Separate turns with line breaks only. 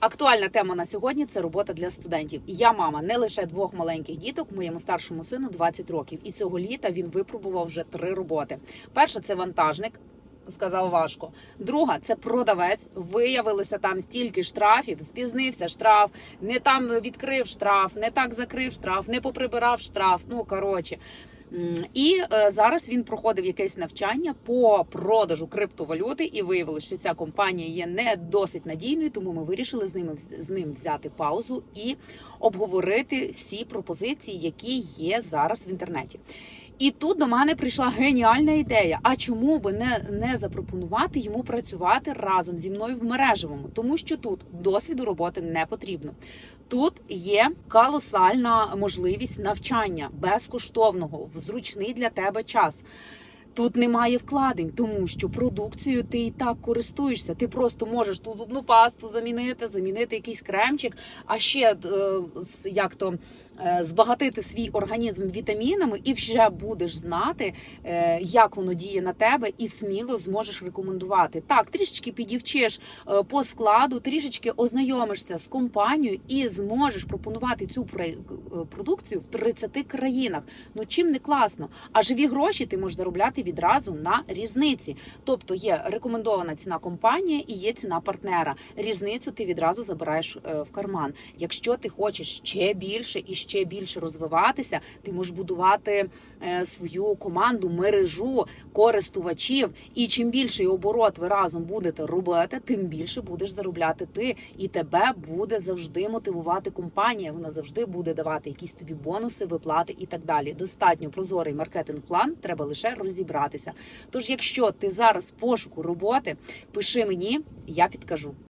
Актуальна тема на сьогодні це робота для студентів. Я мама не лише двох маленьких діток, моєму старшому сину 20 років, і цього літа він випробував вже три роботи. Перша це вантажник. Сказав важко. Друга це продавець. Виявилося там стільки штрафів, спізнився штраф, не там відкрив штраф, не так закрив штраф, не поприбирав штраф. Ну коротше. І е, зараз він проходив якесь навчання по продажу криптовалюти, і виявилося, що ця компанія є не досить надійною, тому ми вирішили з ними з ним взяти паузу і обговорити всі пропозиції, які є зараз в інтернеті. І тут до мене прийшла геніальна ідея. А чому би не, не запропонувати йому працювати разом зі мною в мережевому? Тому що тут досвіду роботи не потрібно. Тут є колосальна можливість навчання безкоштовного в зручний для тебе час. Тут немає вкладень, тому що продукцією ти і так користуєшся. Ти просто можеш ту зубну пасту замінити, замінити якийсь кремчик, а ще е, як то е, збагатити свій організм вітамінами, і вже будеш знати, е, як воно діє на тебе, і сміло зможеш рекомендувати. Так, трішечки підівчиш по складу, трішечки ознайомишся з компанією і зможеш пропонувати цю продукцію в 30 країнах. Ну чим не класно? А живі гроші ти можеш заробляти відразу на різниці. Тобто є рекомендована ціна компанії і є ціна партнера. Різницю ти відразу забираєш е, в карман. Якщо ти хочеш ще більше і ще більше розвиватися, ти можеш будувати е, свою команду, мережу користувачів. І чим більший оборот ви разом будете робити, тим більше будеш заробляти ти, і тебе буде завжди мотивувати компанія. Вона завжди буде давати якісь тобі бонуси, виплати і так далі. Достатньо прозорий маркетинг-план, треба лише розібратися. Тож, якщо ти зараз пошуку роботи, пиши мені, я підкажу.